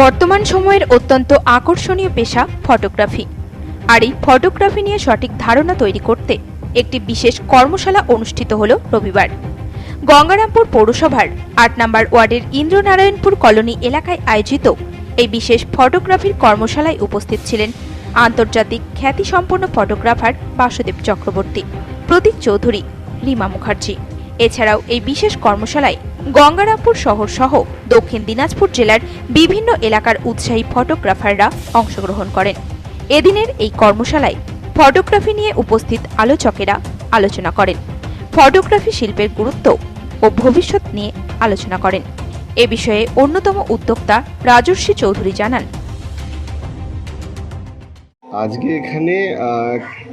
বর্তমান সময়ের অত্যন্ত আকর্ষণীয় পেশা ফটোগ্রাফি। আর এই ফটোগ্রাফি নিয়ে সঠিক ধারণা তৈরি করতে একটি বিশেষ কর্মশালা অনুষ্ঠিত হল রবিবার। গঙ্গারামপুর পৌরসভার আট নম্বর ওয়ার্ডের ইন্দ্রনারায়ণপুর কলোনি এলাকায় আয়োজিত এই বিশেষ ফটোগ্রাফির কর্মশালায় উপস্থিত ছিলেন আন্তর্জাতিক খ্যাতিসম্পন্ন ফটোগ্রাফার বাসুদেব চক্রবর্তী প্রতীক চৌধুরী, রিমা মুখার্জি। এছাড়াও এই বিশেষ কর্মশালায় গঙ্গারামপুর শহর সহ দক্ষিণ দিনাজপুর জেলার বিভিন্ন এলাকার উৎসাহী ফটোগ্রাফাররা অংশগ্রহণ করেন। এদিনের এই কর্মশালায় ফটোগ্রাফি নিয়ে উপস্থিত আলোচকেরা আলোচনা করেন। ফটোগ্রাফি শিল্পের গুরুত্ব ও ভবিষ্যৎ নিয়ে আলোচনা করেন। এ বিষয়ে অন্যতম উদ্যোক্তা রাজর্ষি চৌধুরী জানান আজকে এখানে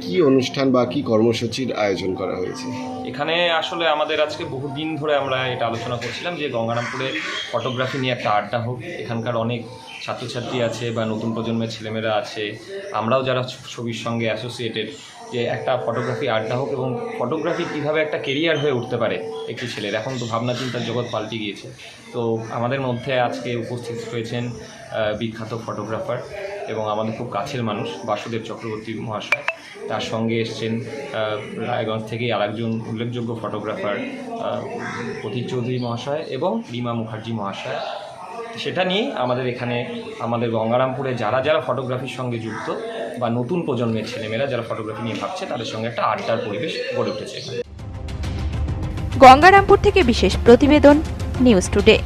কি অনুষ্ঠান বা কি কর্মসূচির আয়োজন করা হয়েছে? এখানে আসলে আমাদের আজকে বহুদিন ধরে আমরা এটা আলোচনা করছিলাম যে গঙ্গারামপুরে ফটোগ্রাফি নিয়ে একটা আড্ডা হোক। এখানকার অনেক ছাত্রছাত্রী আছে বা নতুন প্রজন্মের ছেলেমেয়েরা আছে। আমরাও যারা ছবির সঙ্গে অ্যাসোসিয়েটেড যে একটা ফটোগ্রাফি আড্ডা হোক এবং ফটোগ্রাফি কীভাবে একটা কেরিয়ার হয়ে উঠতে পারে একটি ছেলের। এখন তো ভাবনা চিন্তার জগৎ পাল্টে গিয়েছে। তো আমাদের মধ্যে আজকে উপস্থিত হয়েছেন বিখ্যাত ফটোগ্রাফার এবং আমাদের খুব কাছের মানুষ, বাসুদেব চক্রবর্তী মহাশয়। তার সঙ্গে এসছেন রায়গঞ্জ থেকেই আরেকজন উল্লেখযোগ্য ফটোগ্রাফার প্রতীক চৌধুরী মহাশয় এবং রিমা মুখার্জি মহাশয়। সেটা নিয়েই আমাদের এখানে আমাদের গঙ্গারামপুরে যারা যারা ফটোগ্রাফির সঙ্গে যুক্ত বা নতুন প্রজন্মের ছেলেমেয়েরা যারা ফটোগ্রাফি নিয়ে ভাবছে, তাদের সঙ্গে একটা আড্ডার পরিবেশ গড়ে উঠেছে গঙ্গারামপুর থেকে বিশেষ প্রতিবেদন, নিউজ টুডে।